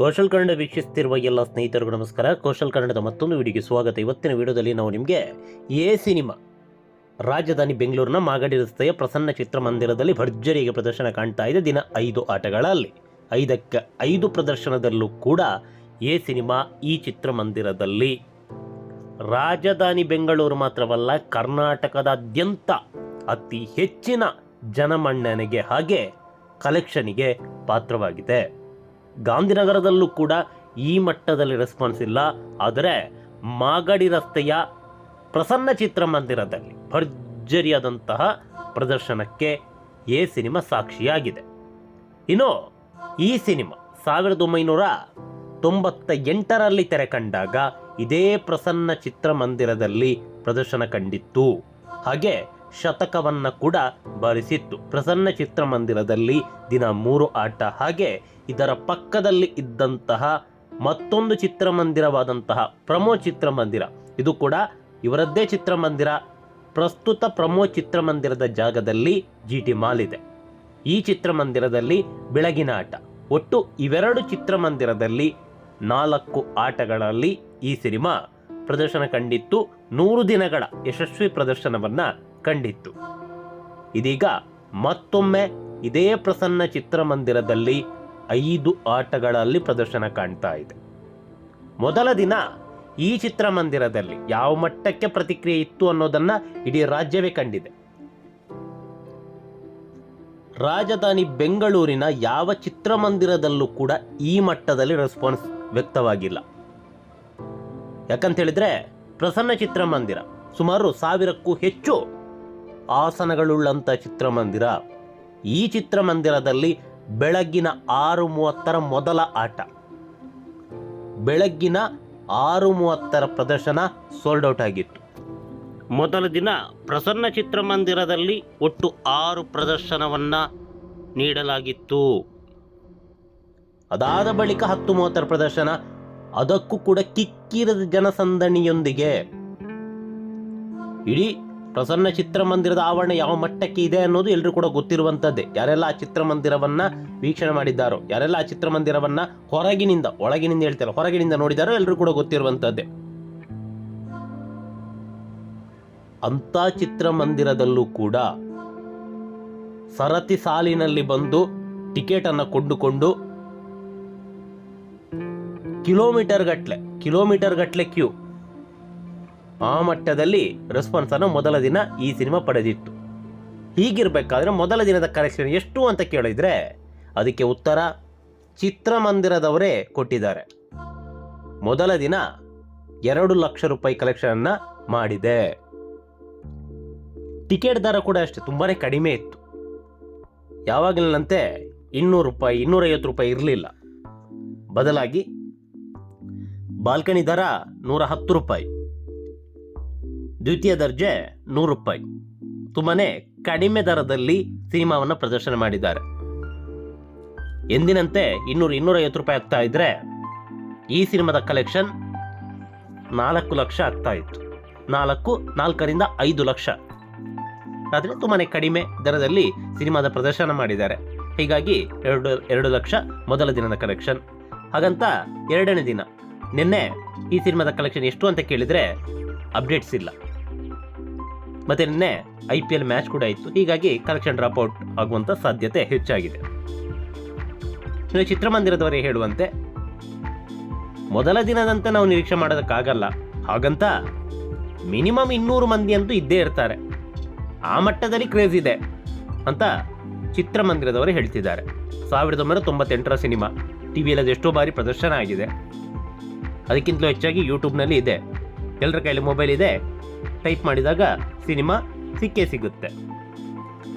ಕೌಶಲ್ ಕನ್ನಡ ವೀಕ್ಷಿಸುತ್ತಿರುವ ಎಲ್ಲ ಸ್ನೇಹಿತರಿಗೂ ನಮಸ್ಕಾರ. ಕೌಶಲ್ ಕನ್ನಡದ ಮತ್ತೊಂದು ವಿಡಿಯೋಗೆ ಸ್ವಾಗತ. ಇವತ್ತಿನ ವಿಡಿಯೋದಲ್ಲಿ ನಾವು ನಿಮಗೆ ಎ ಸಿನಿಮಾ ರಾಜಧಾನಿ ಬೆಂಗಳೂರಿನ ಮಾಗಡಿ ರಸ್ತೆಯ ಪ್ರಸನ್ನ ಚಿತ್ರಮಂದಿರದಲ್ಲಿ ಭರ್ಜರಿಯಾಗಿ ಪ್ರದರ್ಶನ ಕಾಣ್ತಾ ಇದೆ. ದಿನ ಐದು ಆಟಗಳಲ್ಲಿ ಐದಕ್ಕೆ ಐದು ಪ್ರದರ್ಶನದಲ್ಲೂ ಕೂಡ ಎ ಸಿನಿಮಾ ಈ ಚಿತ್ರಮಂದಿರದಲ್ಲಿ ರಾಜಧಾನಿ ಬೆಂಗಳೂರು ಮಾತ್ರವಲ್ಲ, ಕರ್ನಾಟಕದಾದ್ಯಂತ ಅತಿ ಹೆಚ್ಚಿನ ಜನಮನ್ನಣೆಗೆ ಹಾಗೆ ಕಲೆಕ್ಷನಿಗೆ ಪಾತ್ರವಾಗಿದೆ. ಗಾಂಧಿನಗರದಲ್ಲೂ ಕೂಡ ಈ ಮಟ್ಟದಲ್ಲಿ ರೆಸ್ಪಾನ್ಸ್ ಇಲ್ಲ. ಆದರೆ ಮಾಗಡಿ ರಸ್ತೆಯ ಪ್ರಸನ್ನ ಚಿತ್ರಮಂದಿರದಲ್ಲಿ ಭರ್ಜರಿಯಾದಂತಹ ಪ್ರದರ್ಶನಕ್ಕೆ ಎ ಸಿನಿಮಾ ಸಾಕ್ಷಿಯಾಗಿದೆ. ಇನ್ನು ಈ ಸಿನಿಮಾ ಸಾವಿರದ ಒಂಬೈನೂರ ತೊಂಬತ್ತ ಎಂಟರಲ್ಲಿ ತೆರೆ ಕಂಡಾಗ ಇದೇ ಪ್ರಸನ್ನ ಚಿತ್ರಮಂದಿರದಲ್ಲಿ ಪ್ರದರ್ಶನ ಕಂಡಿತ್ತು. ಹಾಗೆ ಶತಕವನ್ನು ಕೂಡ ಬಾರಿಸಿತ್ತು. ಪ್ರಸನ್ನ ಚಿತ್ರಮಂದಿರದಲ್ಲಿ ದಿನ ಮೂರು ಆಟ. ಹಾಗೆ ಇದರ ಪಕ್ಕದಲ್ಲಿ ಇದ್ದಂತಹ ಮತ್ತೊಂದು ಚಿತ್ರಮಂದಿರವಾದಂತಹ ಪ್ರಮೋ ಚಿತ್ರಮಂದಿರ. ಇದು ಕೂಡ ಇವರದ್ದೇ ಚಿತ್ರಮಂದಿರ. ಪ್ರಸ್ತುತ ಪ್ರಮೋ ಚಿತ್ರಮಂದಿರದ ಜಾಗದಲ್ಲಿ ಜಿ ಟಿ ಮಾಲ್ ಇದೆ. ಈ ಚಿತ್ರಮಂದಿರದಲ್ಲಿ ಬೆಳಗಿನ ಆಟ. ಒಟ್ಟು ಇವೆರಡು ಚಿತ್ರಮಂದಿರದಲ್ಲಿ ನಾಲ್ಕು ಆಟಗಳಲ್ಲಿ ಈ ಸಿನಿಮಾ ಪ್ರದರ್ಶನ ಕಂಡಿತ್ತು. ನೂರು ದಿನಗಳ ಯಶಸ್ವಿ ಪ್ರದರ್ಶನವನ್ನ ಕಂಡಿತ್ತು. ಇದೀಗ ಮತ್ತೊಮ್ಮೆ ಇದೇ ಪ್ರಸನ್ನ ಚಿತ್ರಮಂದಿರದಲ್ಲಿ ಐದು ಆಟಗಳಲ್ಲಿ ಪ್ರದರ್ಶನ ಕಾಣ್ತಾ ಇದೆ. ಮೊದಲ ದಿನ ಈ ಚಿತ್ರಮಂದಿರದಲ್ಲಿ ಯಾವ ಮಟ್ಟಕ್ಕೆ ಪ್ರತಿಕ್ರಿಯೆ ಇತ್ತು ಅನ್ನೋದನ್ನ ಇಡೀ ರಾಜ್ಯವೇ ಕಂಡಿದೆ. ರಾಜಧಾನಿ ಬೆಂಗಳೂರಿನ ಯಾವ ಚಿತ್ರಮಂದಿರದಲ್ಲೂ ಕೂಡ ಈ ಮಟ್ಟದಲ್ಲಿ ರೆಸ್ಪಾನ್ಸ್ ವ್ಯಕ್ತವಾಗಿಲ್ಲ. ಯಾಕಂತ ಹೇಳಿದ್ರೆ ಪ್ರಸನ್ನ ಚಿತ್ರಮಂದಿರ ಸುಮಾರು ಸಾವಿರಕ್ಕೂ ಹೆಚ್ಚು ಆಸನಗಳುಳ್ಳಂಥ ಚಿತ್ರಮಂದಿರ. ಈ ಚಿತ್ರಮಂದಿರದಲ್ಲಿ ಬೆಳಗ್ಗಿನ ಆರು ಮೂವತ್ತರ ಮೊದಲ ಆಟ. ಬೆಳಗ್ಗಿನ ಆರು ಮೂವತ್ತರ ಪ್ರದರ್ಶನ ಸೋಲ್ಡ್ ಔಟ್ ಆಗಿತ್ತು. ಮೊದಲ ದಿನ ಪ್ರಸನ್ನ ಚಿತ್ರಮಂದಿರದಲ್ಲಿ ಒಟ್ಟು ಆರು ಪ್ರದರ್ಶನವನ್ನ ನೀಡಲಾಗಿತ್ತು. ಅದಾದ ಬಳಿಕ ಹತ್ತು ಮೂವತ್ತರ ಪ್ರದರ್ಶನ. ಅದಕ್ಕೂ ಕೂಡ ಕಿಕ್ಕಿರದ ಜನಸಂದಣಿಯೊಂದಿಗೆ. ಇಡೀ ಪ್ರಸನ್ನ ಚಿತ್ರಮಂದಿರದ ಆವರಣ ಯಾವ ಮಟ್ಟಕ್ಕೆ ಇದೆ ಅನ್ನೋದು ಎಲ್ಲರೂ ಕೂಡ ಗೊತ್ತಿರುವಂಥದ್ದೇ ಯಾರೆಲ್ಲ ಆ ಚಿತ್ರಮಂದಿರವನ್ನು ವೀಕ್ಷಣೆ ಮಾಡಿದ್ದಾರೋ, ಯಾರೆಲ್ಲ ಆ ಚಿತ್ರಮಂದಿರವನ್ನು ಹೊರಗಿನಿಂದ, ಒಳಗಿನಿಂದ ಹೇಳ್ತಾರೆ ಹೊರಗಿನಿಂದ ನೋಡಿದಾರೋ ಎಲ್ಲರೂ ಕೂಡ ಗೊತ್ತಿರುವಂತದ್ದೇ. ಅಂಥ ಚಿತ್ರಮಂದಿರದಲ್ಲೂ ಕೂಡ ಸರತಿ ಸಾಲಿನಲ್ಲಿ ಬಂದು ಟಿಕೆಟ್ ಅನ್ನ ಕೊಂಡುಕೊಂಡು ಕಿಲೋಮೀಟರ್ ಗಟ್ಲೆ ಕಿಲೋಮೀಟರ್ ಗಟ್ಲೆ ಕ್ಯೂ ಆ ಮಟ್ಟದಲ್ಲಿ ರೆಸ್ಪಾನ್ಸ್ ಅನ್ನು ಮೊದಲ ದಿನ ಈ ಸಿನಿಮಾ ಪಡೆದಿತ್ತು. ಹೀಗಿರ್ಬೇಕಾದ್ರೆ ಮೊದಲ ದಿನದ ಕಲೆಕ್ಷನ್ ಎಷ್ಟು ಅಂತ ಕೇಳಿದ್ರೆ ಅದಕ್ಕೆ ಉತ್ತರ ಚಿತ್ರಮಂದಿರದವರೇ ಕೊಟ್ಟಿದ್ದಾರೆ. ಮೊದಲ ದಿನ ಎರಡು ಲಕ್ಷ ರೂಪಾಯಿ ಕಲೆಕ್ಷನ್ ಅನ್ನ ಮಾಡಿದೆ. ಟಿಕೆಟ್ ದರ ಕೂಡ ಅಷ್ಟೇ, ತುಂಬಾನೇ ಕಡಿಮೆ ಇತ್ತು. ಯಾವಾಗಲಂತೆ ಇನ್ನೂರು ರೂಪಾಯಿ, ಇನ್ನೂರೈವತ್ತು ರೂಪಾಯಿ ಇರಲಿಲ್ಲ. ಬದಲಾಗಿ ಬಾಲ್ಕನಿ ದರ ನೂರ ಹತ್ತು ರೂಪಾಯಿ. ದ್ವಿತೀಯ ದರ್ಜೆ ನೂರು ರೂಪಾಯಿ ತುಂಬಾ ಕಡಿಮೆ ದರದಲ್ಲಿ ಸಿನಿಮಾವನ್ನು ಪ್ರದರ್ಶನ ಮಾಡಿದ್ದಾರೆ. ಎಂದಿನಂತೆ ಇನ್ನೂರು ಇನ್ನೂರೈವತ್ತು ರೂಪಾಯಿ ಆಗ್ತಾ ಇದ್ರೆ ಈ ಸಿನಿಮಾದ ಕಲೆಕ್ಷನ್ ನಾಲ್ಕು ಲಕ್ಷ ಆಗ್ತಾ ಇತ್ತು. ನಾಲ್ಕು, ನಾಲ್ಕರಿಂದ ಐದು ಲಕ್ಷ. ಆದರೆ ತುಂಬಾ ಕಡಿಮೆ ದರದಲ್ಲಿ ಸಿನಿಮಾದ ಪ್ರದರ್ಶನ ಮಾಡಿದ್ದಾರೆ. ಹೀಗಾಗಿ ಎರಡು ಎರಡು ಲಕ್ಷ ಮೊದಲ ದಿನದ ಕಲೆಕ್ಷನ್ ಹಾಗಂತ ಎರಡನೇ ದಿನ. ನಿನ್ನೆ ಈ ಸಿನಿಮಾದ ಕಲೆಕ್ಷನ್ ಎಷ್ಟು ಅಂತ ಕೇಳಿದರೆ ಅಪ್ಡೇಟ್ಸ್ ಇಲ್ಲ. ಮತ್ತೆ ನಿನ್ನೆ ಐ ಪಿ ಎಲ್ ಮ್ಯಾಚ್ ಕೂಡ ಇತ್ತು. ಹೀಗಾಗಿ ಕಲೆಕ್ಷನ್ ಡ್ರಾಪ್ ಔಟ್ ಆಗುವಂಥ ಸಾಧ್ಯತೆ ಹೆಚ್ಚಾಗಿದೆ. ಚಿತ್ರಮಂದಿರದವರೇ ಹೇಳುವಂತೆ, ಮೊದಲ ದಿನದಂತೆ ನಾವು ನಿರೀಕ್ಷೆ ಮಾಡೋದಕ್ಕಾಗಲ್ಲ. ಹಾಗಂತ ಮಿನಿಮಮ್ ಇನ್ನೂರು ಮಂದಿ ಅಂತೂ ಇದ್ದೇ ಇರ್ತಾರೆ. ಆ ಮಟ್ಟದಲ್ಲಿ ಕ್ರೇಜ್ ಇದೆ ಅಂತ ಚಿತ್ರಮಂದಿರದವರು ಹೇಳ್ತಿದ್ದಾರೆ. ಸಾವಿರದ ಒಂಬೈನೂರ ತೊಂಬತ್ತೆಂಟರ ಸಿನಿಮಾ ಟಿ ವಿಯಲ್ಲಿ ಅದು ಎಷ್ಟೋ ಬಾರಿ ಪ್ರದರ್ಶನ ಆಗಿದೆ. ಅದಕ್ಕಿಂತಲೂ ಹೆಚ್ಚಾಗಿ ಯೂಟ್ಯೂಬ್ನಲ್ಲಿ ಇದೆ ಎಲ್ಲರ ಕೈಯಲ್ಲಿ ಮೊಬೈಲ್ ಇದೆ. ಟೈಪ್ ಮಾಡಿದಾಗ ಸಿನಿಮಾ ಸಿಕ್ಕೇ ಸಿಗುತ್ತೆ.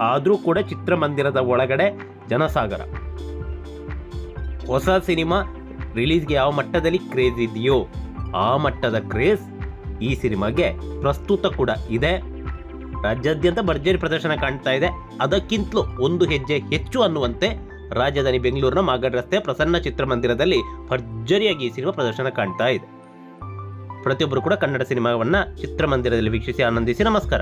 ಆದರೂ ಕೂಡ ಚಿತ್ರಮಂದಿರದ ಒಳಗಡೆ ಜನಸಾಗರ. ಹೊಸ ಸಿನಿಮಾ ರಿಲೀಸ್ಗೆ ಯಾವ ಮಟ್ಟದಲ್ಲಿ ಕ್ರೇಜ್ ಇದೆಯೋ ಆ ಮಟ್ಟದ ಕ್ರೇಜ್ ಈ ಸಿನಿಮಾಗೆ ಪ್ರಸ್ತುತ ಕೂಡ ಇದೆ. ರಾಜ್ಯಾದ್ಯಂತ ಭರ್ಜರಿ ಪ್ರದರ್ಶನ ಕಾಣ್ತಾ ಇದೆ. ಅದಕ್ಕಿಂತಲೂ ಒಂದು ಹೆಜ್ಜೆ ಹೆಚ್ಚು ಅನ್ನುವಂತೆ ರಾಜಧಾನಿ ಬೆಂಗಳೂರಿನ ಮಾಗಡ್ ರಸ್ತೆ ಪ್ರಸನ್ನ ಚಿತ್ರಮಂದಿರದಲ್ಲಿ ಭರ್ಜರಿಯಾಗಿ ಈ ಸಿನಿಮಾ ಪ್ರದರ್ಶನ ಕಾಣ್ತಾ ಇದೆ. ಪ್ರತಿಯೊಬ್ಬರು ಕೂಡ ಕನ್ನಡ ಸಿನಿಮಾವನ್ನ ಚಿತ್ರಮಂದಿರದಲ್ಲಿ ವೀಕ್ಷಿಸಿ ಆನಂದಿಸಿ ನಮಸ್ಕಾರ.